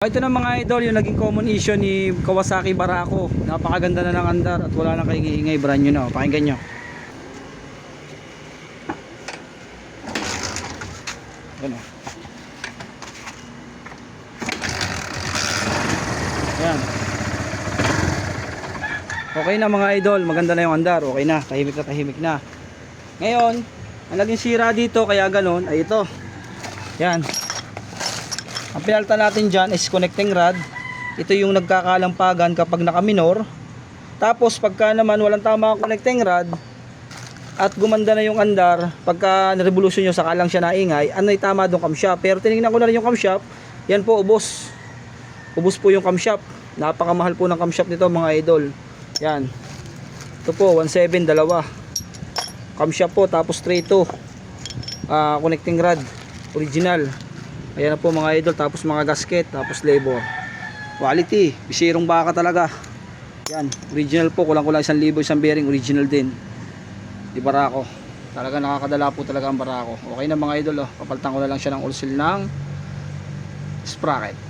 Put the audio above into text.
Ito na mga idol, yung naging common issue ni Kawasaki Barako. Napakaganda na ng andar at wala na kayong ingay brand new na. oh. Pakinggan nyo. Yan o. Yan. Okay na mga idol, maganda na yung andar. Okay na, tahimik na tahimik na. Ngayon, ang naging sira dito kaya ganun ay ito. Yan. Ang pinalta natin dyan is connecting rod. Ito yung nagkakalampagan kapag nakaminor. Tapos pagka naman walang tama connecting rod at gumanda na yung andar, pagka na-revolution nyo saka lang siya naingay, ano tama doon camshaft. Pero tinignan ko na rin yung camshaft, yan po ubos. Ubos po yung camshaft. Napakamahal po ng camshaft nito mga idol. Yan. Ito po, 1.7 dalawa. Camshaft po, tapos 3.2. Ah, connecting rod. Original. Ayan na po mga idol, tapos mga gasket, tapos labor. Quality, bisirong baka talaga. Yan, original po, kulang-kulang isang libo, isang bearing, original din. Di barako. Talaga nakakadala po talaga ang barako. Okay na mga idol, oh. papalitan ko na lang siya ng ulsil ng sprocket.